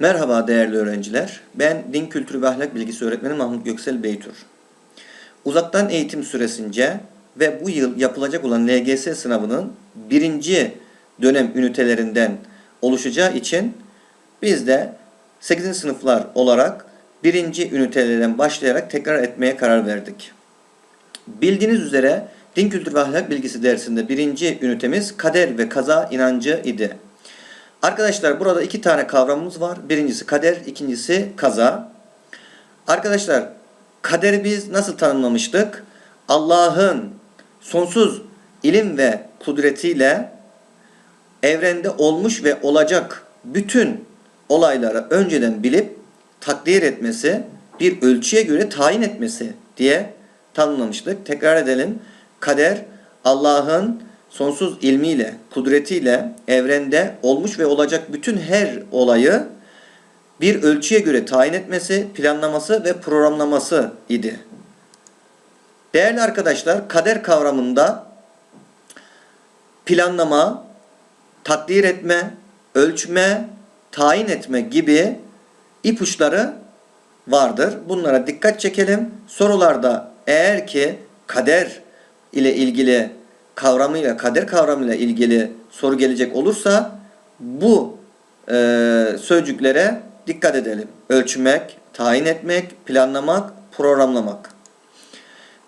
Merhaba değerli öğrenciler. Ben Din Kültürü ve Ahlak Bilgisi Öğretmeni Mahmut Göksel Beytur. Uzaktan eğitim süresince ve bu yıl yapılacak olan LGS sınavının birinci dönem ünitelerinden oluşacağı için biz de 8. sınıflar olarak birinci ünitelerden başlayarak tekrar etmeye karar verdik. Bildiğiniz üzere Din Kültürü ve Ahlak Bilgisi dersinde birinci ünitemiz kader ve kaza inancı idi. Arkadaşlar burada iki tane kavramımız var. Birincisi kader, ikincisi kaza. Arkadaşlar kaderi biz nasıl tanımlamıştık? Allah'ın sonsuz ilim ve kudretiyle evrende olmuş ve olacak bütün olayları önceden bilip takdir etmesi, bir ölçüye göre tayin etmesi diye tanımlamıştık. Tekrar edelim. Kader Allah'ın sonsuz ilmiyle, kudretiyle evrende olmuş ve olacak bütün her olayı bir ölçüye göre tayin etmesi, planlaması ve programlaması idi. Değerli arkadaşlar, kader kavramında planlama, takdir etme, ölçme, tayin etme gibi ipuçları vardır. Bunlara dikkat çekelim. Sorularda eğer ki kader ile ilgili kavramıyla, kader kavramıyla ilgili soru gelecek olursa bu e, sözcüklere dikkat edelim. Ölçmek, tayin etmek, planlamak, programlamak.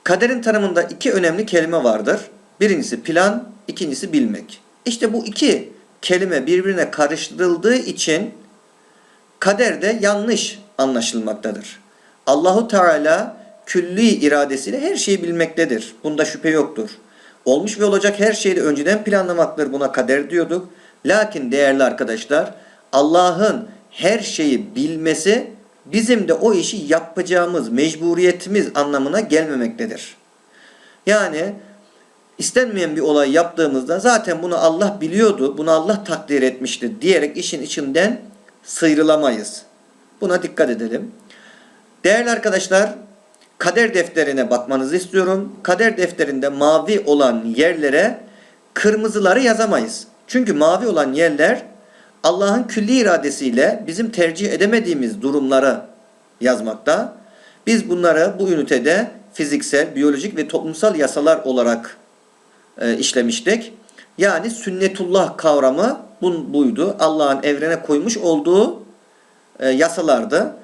Kaderin tanımında iki önemli kelime vardır. Birincisi plan, ikincisi bilmek. İşte bu iki kelime birbirine karıştırıldığı için kader de yanlış anlaşılmaktadır. Allahu Teala külli iradesiyle her şeyi bilmektedir. Bunda şüphe yoktur. Olmuş ve olacak her şeyi de önceden planlamaktır. Buna kader diyorduk. Lakin değerli arkadaşlar Allah'ın her şeyi bilmesi bizim de o işi yapacağımız mecburiyetimiz anlamına gelmemektedir. Yani istenmeyen bir olay yaptığımızda zaten bunu Allah biliyordu, bunu Allah takdir etmişti diyerek işin içinden sıyrılamayız. Buna dikkat edelim. Değerli arkadaşlar, kader defterine bakmanızı istiyorum. Kader defterinde mavi olan yerlere kırmızıları yazamayız. Çünkü mavi olan yerler Allah'ın külli iradesiyle bizim tercih edemediğimiz durumları yazmakta. Biz bunları bu ünitede fiziksel, biyolojik ve toplumsal yasalar olarak e, işlemiştik. Yani sünnetullah kavramı bun, buydu. Allah'ın evrene koymuş olduğu e, yasalardı.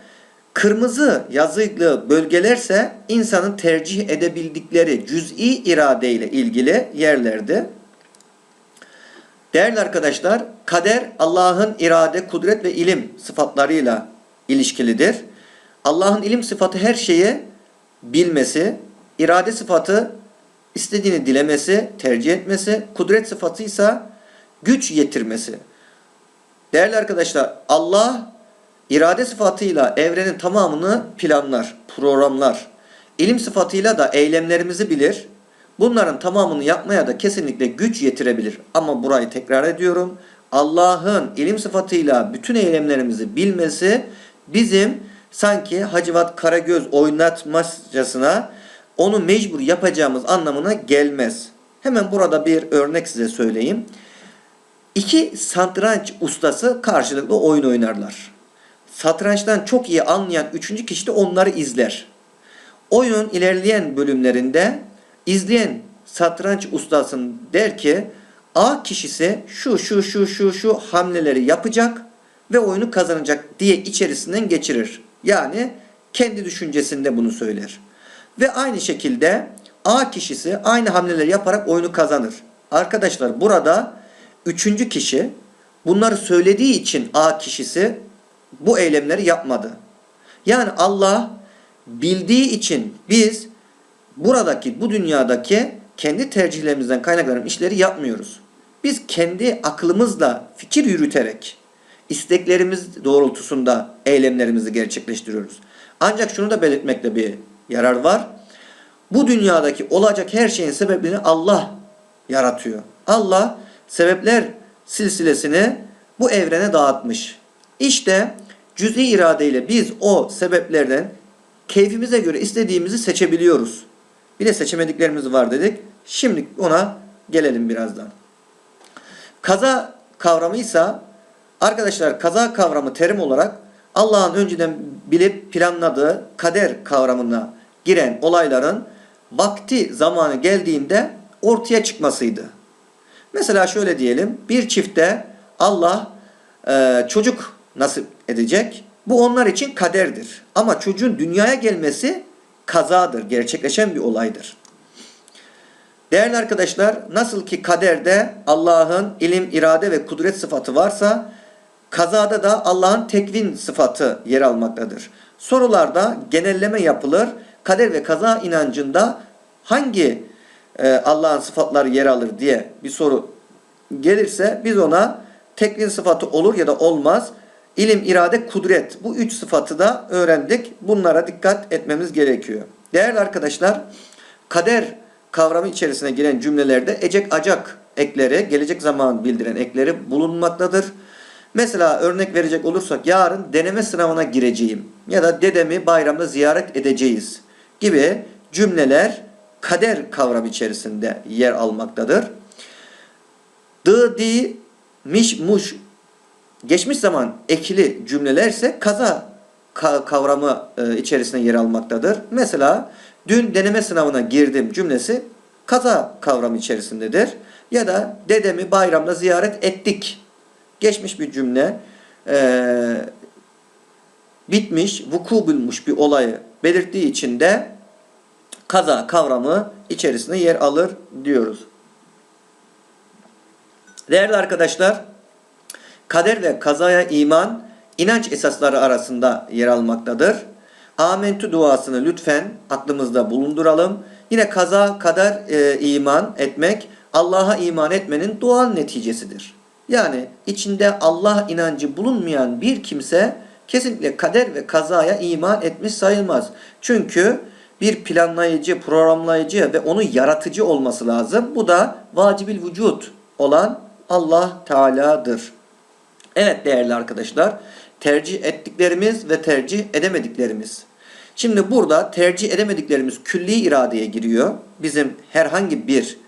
Kırmızı yazılı bölgelerse insanın tercih edebildikleri cüz'i irade ile ilgili yerlerdi. Değerli arkadaşlar, kader Allah'ın irade, kudret ve ilim sıfatlarıyla ilişkilidir. Allah'ın ilim sıfatı her şeyi bilmesi, irade sıfatı istediğini dilemesi, tercih etmesi, kudret sıfatı ise güç yetirmesi. Değerli arkadaşlar, Allah irade sıfatıyla evrenin tamamını planlar, programlar. İlim sıfatıyla da eylemlerimizi bilir. Bunların tamamını yapmaya da kesinlikle güç yetirebilir. Ama burayı tekrar ediyorum. Allah'ın ilim sıfatıyla bütün eylemlerimizi bilmesi bizim sanki Hacivat Karagöz oynatmacasına onu mecbur yapacağımız anlamına gelmez. Hemen burada bir örnek size söyleyeyim. İki satranç ustası karşılıklı oyun oynarlar. Satrançtan çok iyi anlayan üçüncü kişi de onları izler. Oyunun ilerleyen bölümlerinde izleyen satranç ustasının der ki A kişisi şu şu şu şu şu hamleleri yapacak ve oyunu kazanacak diye içerisinden geçirir. Yani kendi düşüncesinde bunu söyler. Ve aynı şekilde A kişisi aynı hamleleri yaparak oyunu kazanır. Arkadaşlar burada üçüncü kişi bunları söylediği için A kişisi bu eylemleri yapmadı. Yani Allah bildiği için biz buradaki bu dünyadaki kendi tercihlerimizden kaynaklanan işleri yapmıyoruz. Biz kendi aklımızla fikir yürüterek isteklerimiz doğrultusunda eylemlerimizi gerçekleştiriyoruz. Ancak şunu da belirtmekte bir yarar var. Bu dünyadaki olacak her şeyin sebebini Allah yaratıyor. Allah sebepler silsilesini bu evrene dağıtmış. İşte cüz'i iradeyle biz o sebeplerden keyfimize göre istediğimizi seçebiliyoruz. Bir de seçemediklerimiz var dedik. Şimdi ona gelelim birazdan. Kaza kavramı ise Arkadaşlar kaza kavramı terim olarak Allah'ın önceden bilip planladığı kader kavramına giren olayların vakti zamanı geldiğinde ortaya çıkmasıydı. Mesela şöyle diyelim bir çifte Allah e, çocuk nasip edecek. Bu onlar için kaderdir. Ama çocuğun dünyaya gelmesi kazadır, gerçekleşen bir olaydır. Değerli arkadaşlar, nasıl ki kaderde Allah'ın ilim, irade ve kudret sıfatı varsa, kazada da Allah'ın tekvin sıfatı yer almaktadır. Sorularda genelleme yapılır. Kader ve kaza inancında hangi e, Allah'ın sıfatları yer alır diye bir soru gelirse biz ona tekvin sıfatı olur ya da olmaz. İlim, irade, kudret bu üç sıfatı da öğrendik. Bunlara dikkat etmemiz gerekiyor. Değerli arkadaşlar, kader kavramı içerisine giren cümlelerde ecek acak ekleri, gelecek zaman bildiren ekleri bulunmaktadır. Mesela örnek verecek olursak yarın deneme sınavına gireceğim ya da dedemi bayramda ziyaret edeceğiz gibi cümleler kader kavramı içerisinde yer almaktadır. Dı, di, miş, muş geçmiş zaman ekili cümlelerse kaza ka- kavramı e, içerisinde yer almaktadır. Mesela dün deneme sınavına girdim cümlesi kaza kavramı içerisindedir. Ya da dedemi bayramda ziyaret ettik. Geçmiş bir cümle. E, bitmiş, vuku bulmuş bir olayı belirttiği için de kaza kavramı içerisinde yer alır diyoruz. Değerli arkadaşlar, kader ve kazaya iman inanç esasları arasında yer almaktadır. Amentü duasını lütfen aklımızda bulunduralım. Yine kaza kader e, iman etmek Allah'a iman etmenin doğal neticesidir. Yani içinde Allah inancı bulunmayan bir kimse kesinlikle kader ve kazaya iman etmiş sayılmaz. Çünkü bir planlayıcı, programlayıcı ve onu yaratıcı olması lazım. Bu da vacibil vücut olan Allah Teala'dır. Evet değerli arkadaşlar, tercih ettiklerimiz ve tercih edemediklerimiz. Şimdi burada tercih edemediklerimiz külli iradeye giriyor. Bizim herhangi bir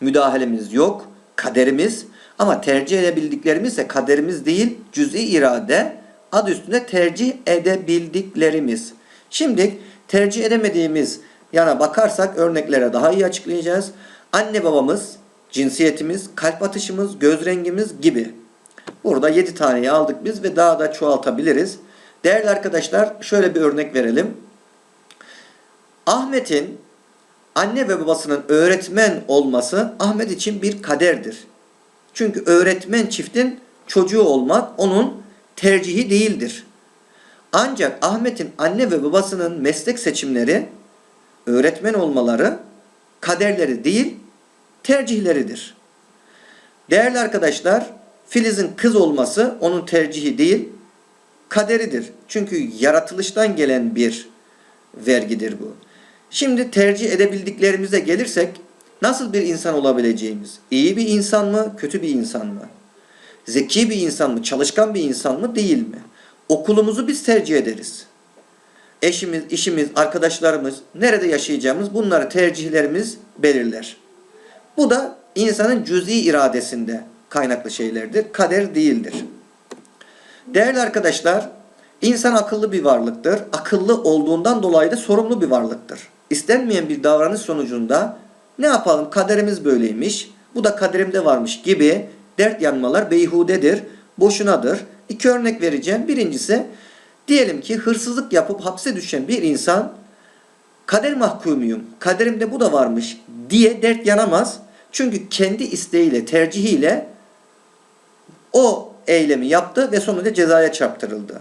müdahalemiz yok, kaderimiz. Ama tercih edebildiklerimiz ise kaderimiz değil, cüz'i irade. Adı üstünde tercih edebildiklerimiz. Şimdi tercih edemediğimiz yana bakarsak örneklere daha iyi açıklayacağız. Anne babamız, cinsiyetimiz, kalp atışımız, göz rengimiz gibi. Burada 7 taneyi aldık biz ve daha da çoğaltabiliriz. Değerli arkadaşlar şöyle bir örnek verelim. Ahmet'in anne ve babasının öğretmen olması Ahmet için bir kaderdir. Çünkü öğretmen çiftin çocuğu olmak onun tercihi değildir. Ancak Ahmet'in anne ve babasının meslek seçimleri öğretmen olmaları kaderleri değil tercihleridir. Değerli arkadaşlar Filiz'in kız olması onun tercihi değil kaderidir. Çünkü yaratılıştan gelen bir vergidir bu. Şimdi tercih edebildiklerimize gelirsek nasıl bir insan olabileceğimiz? İyi bir insan mı, kötü bir insan mı? Zeki bir insan mı, çalışkan bir insan mı, değil mi? Okulumuzu biz tercih ederiz. Eşimiz, işimiz, arkadaşlarımız, nerede yaşayacağımız bunları tercihlerimiz belirler. Bu da insanın cüz'i iradesinde kaynaklı şeylerdir. Kader değildir. Değerli arkadaşlar, insan akıllı bir varlıktır. Akıllı olduğundan dolayı da sorumlu bir varlıktır. İstenmeyen bir davranış sonucunda ne yapalım kaderimiz böyleymiş, bu da kaderimde varmış gibi dert yanmalar beyhudedir, boşunadır. İki örnek vereceğim. Birincisi diyelim ki hırsızlık yapıp hapse düşen bir insan kader mahkumuyum, kaderimde bu da varmış diye dert yanamaz. Çünkü kendi isteğiyle, tercihiyle o eylemi yaptı ve sonunda cezaya çarptırıldı.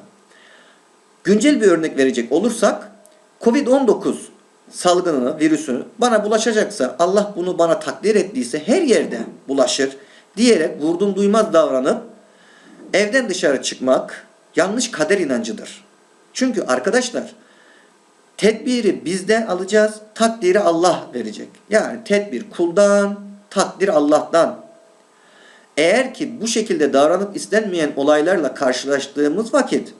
Güncel bir örnek verecek olursak Covid-19 salgınını, virüsünü bana bulaşacaksa Allah bunu bana takdir ettiyse her yerde bulaşır diyerek vurdum duymaz davranıp evden dışarı çıkmak yanlış kader inancıdır. Çünkü arkadaşlar tedbiri bizde alacağız, takdiri Allah verecek. Yani tedbir kuldan, takdir Allah'tan. Eğer ki bu şekilde davranıp istenmeyen olaylarla karşılaştığımız vakit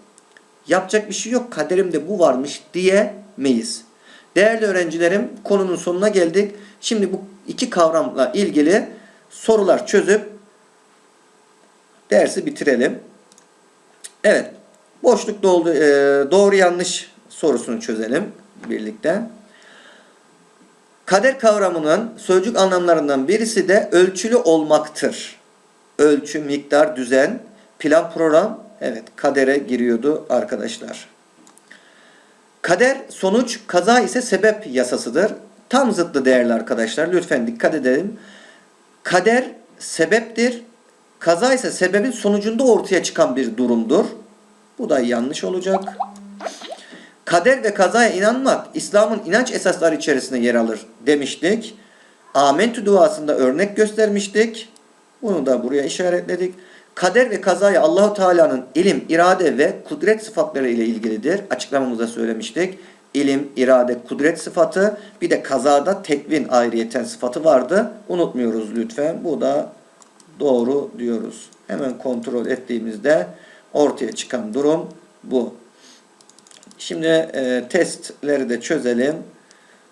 yapacak bir şey yok kaderimde bu varmış diyemeyiz. Değerli öğrencilerim konunun sonuna geldik. Şimdi bu iki kavramla ilgili sorular çözüp dersi bitirelim. Evet. Boşluk doldu. e, doğru yanlış sorusunu çözelim birlikte. Kader kavramının sözcük anlamlarından birisi de ölçülü olmaktır. Ölçü, miktar, düzen, plan, program. Evet, kadere giriyordu arkadaşlar. Kader sonuç, kaza ise sebep yasasıdır. Tam zıttı değerli arkadaşlar. Lütfen dikkat edelim. Kader sebeptir. Kaza ise sebebin sonucunda ortaya çıkan bir durumdur. Bu da yanlış olacak. Kader ve kazaya inanmak İslam'ın inanç esasları içerisinde yer alır demiştik. Amentü duasında örnek göstermiştik. Bunu da buraya işaretledik. Kader ve kazaya Allahu Teala'nın ilim, irade ve kudret sıfatları ile ilgilidir. Açıklamamızda söylemiştik. İlim, irade, kudret sıfatı bir de kazada tekvin ayrıyeten sıfatı vardı. Unutmuyoruz lütfen. Bu da doğru diyoruz. Hemen kontrol ettiğimizde ortaya çıkan durum bu. Şimdi e, testleri de çözelim.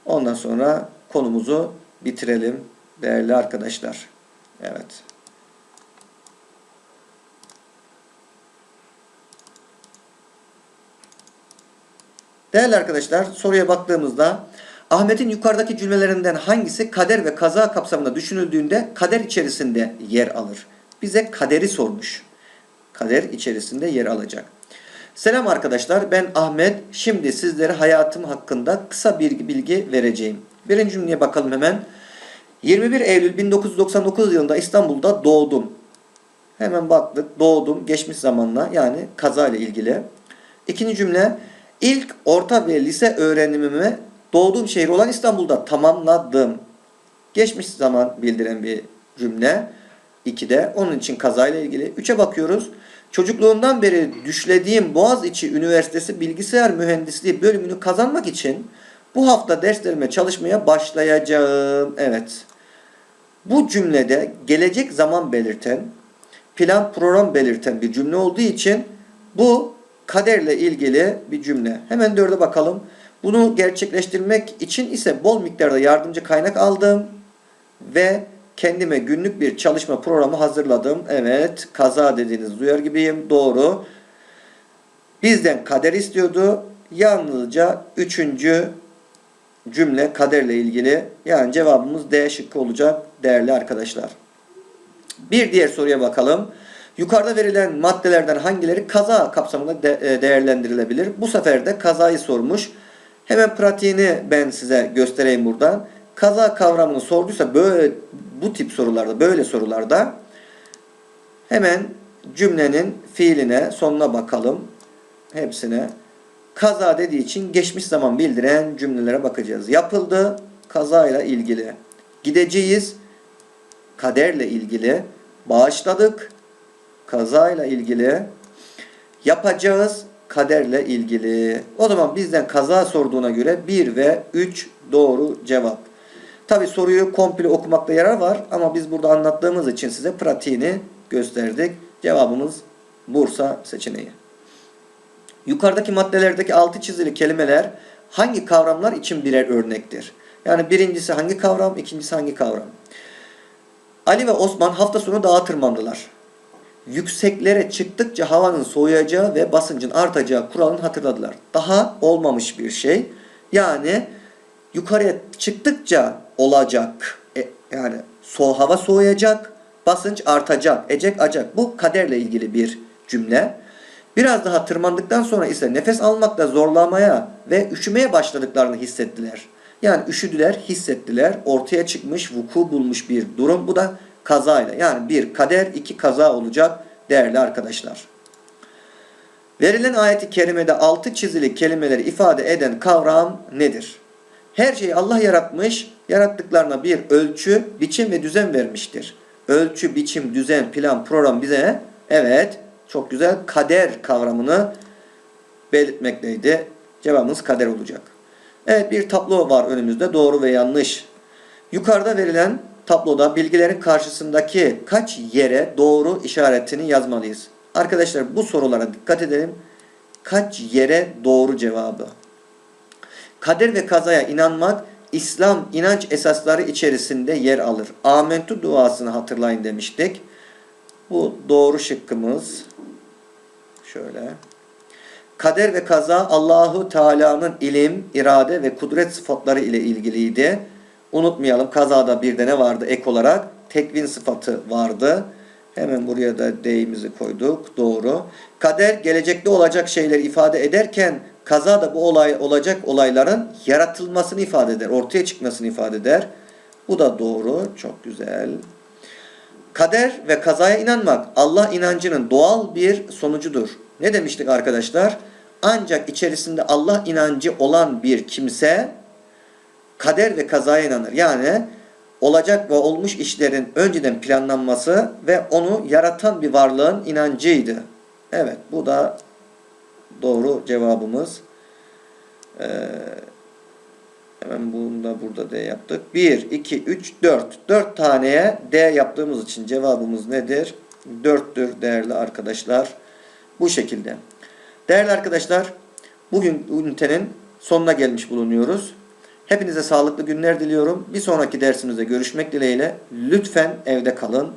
Ondan sonra konumuzu bitirelim değerli arkadaşlar. Evet. Değerli arkadaşlar soruya baktığımızda Ahmet'in yukarıdaki cümlelerinden hangisi kader ve kaza kapsamında düşünüldüğünde kader içerisinde yer alır? Bize kaderi sormuş. Kader içerisinde yer alacak. Selam arkadaşlar ben Ahmet. Şimdi sizlere hayatım hakkında kısa bir bilgi vereceğim. Birinci cümleye bakalım hemen. 21 Eylül 1999 yılında İstanbul'da doğdum. Hemen baktık doğdum geçmiş zamanla yani kaza ile ilgili. İkinci cümle ilk orta ve lise öğrenimimi doğduğum şehir olan İstanbul'da tamamladım. Geçmiş zaman bildiren bir cümle. 2'de onun için kazayla ilgili. 3'e bakıyoruz. Çocukluğumdan beri düşlediğim Boğaziçi Üniversitesi Bilgisayar Mühendisliği bölümünü kazanmak için bu hafta derslerime çalışmaya başlayacağım. Evet. Bu cümlede gelecek zaman belirten, plan program belirten bir cümle olduğu için bu kaderle ilgili bir cümle. Hemen dörde bakalım. Bunu gerçekleştirmek için ise bol miktarda yardımcı kaynak aldım ve kendime günlük bir çalışma programı hazırladım. Evet, kaza dediğiniz duyar gibiyim. Doğru. Bizden kader istiyordu. Yalnızca üçüncü cümle kaderle ilgili. Yani cevabımız D şıkkı olacak değerli arkadaşlar. Bir diğer soruya bakalım. Yukarıda verilen maddelerden hangileri kaza kapsamında de- e, değerlendirilebilir? Bu sefer de kazayı sormuş. Hemen pratiğini ben size göstereyim buradan. Kaza kavramını sorduysa böyle bu tip sorularda, böyle sorularda hemen cümlenin fiiline, sonuna bakalım. Hepsine. Kaza dediği için geçmiş zaman bildiren cümlelere bakacağız. Yapıldı, kazayla ilgili. Gideceğiz, kaderle ilgili. Bağışladık, kazayla ilgili. Yapacağız, kaderle ilgili. O zaman bizden kaza sorduğuna göre 1 ve 3 doğru cevap. Tabi soruyu komple okumakta yarar var ama biz burada anlattığımız için size pratiğini gösterdik. Cevabımız Bursa seçeneği. Yukarıdaki maddelerdeki altı çizili kelimeler hangi kavramlar için birer örnektir? Yani birincisi hangi kavram, ikincisi hangi kavram? Ali ve Osman hafta sonu dağa tırmandılar. Yükseklere çıktıkça havanın soğuyacağı ve basıncın artacağı kuralını hatırladılar. Daha olmamış bir şey. Yani yukarıya çıktıkça olacak. E, yani so hava soğuyacak, basınç artacak, ecek acak. Bu kaderle ilgili bir cümle. Biraz daha tırmandıktan sonra ise nefes almakta zorlamaya ve üşümeye başladıklarını hissettiler. Yani üşüdüler, hissettiler. Ortaya çıkmış, vuku bulmuş bir durum. Bu da kazayla. Yani bir kader, iki kaza olacak değerli arkadaşlar. Verilen ayeti kerimede altı çizili kelimeleri ifade eden kavram nedir? Her şeyi Allah yaratmış, yarattıklarına bir ölçü, biçim ve düzen vermiştir. Ölçü, biçim, düzen, plan, program bize evet çok güzel kader kavramını belirtmekteydi. Cevabımız kader olacak. Evet bir tablo var önümüzde doğru ve yanlış. Yukarıda verilen tabloda bilgilerin karşısındaki kaç yere doğru işaretini yazmalıyız. Arkadaşlar bu sorulara dikkat edelim. Kaç yere doğru cevabı. Kader ve kazaya inanmak İslam inanç esasları içerisinde yer alır. Amentu duasını hatırlayın demiştik. Bu doğru şıkkımız. Şöyle. Kader ve kaza Allahu Teala'nın ilim, irade ve kudret sıfatları ile ilgiliydi. Unutmayalım kazada bir de ne vardı ek olarak? Tekvin sıfatı vardı. Hemen buraya da D'imizi koyduk. Doğru. Kader gelecekte olacak şeyleri ifade ederken kaza da bu olay olacak olayların yaratılmasını ifade eder. Ortaya çıkmasını ifade eder. Bu da doğru. Çok güzel. Kader ve kazaya inanmak Allah inancının doğal bir sonucudur. Ne demiştik arkadaşlar? Ancak içerisinde Allah inancı olan bir kimse kader ve kazaya inanır. Yani olacak ve olmuş işlerin önceden planlanması ve onu yaratan bir varlığın inancıydı. Evet bu da doğru cevabımız. Ee, hemen bunu da burada D yaptık. 1, 2, 3, 4. 4 taneye D yaptığımız için cevabımız nedir? 4'tür değerli arkadaşlar. Bu şekilde. Değerli arkadaşlar bugün ünitenin sonuna gelmiş bulunuyoruz. Hepinize sağlıklı günler diliyorum. Bir sonraki dersimizde görüşmek dileğiyle. Lütfen evde kalın.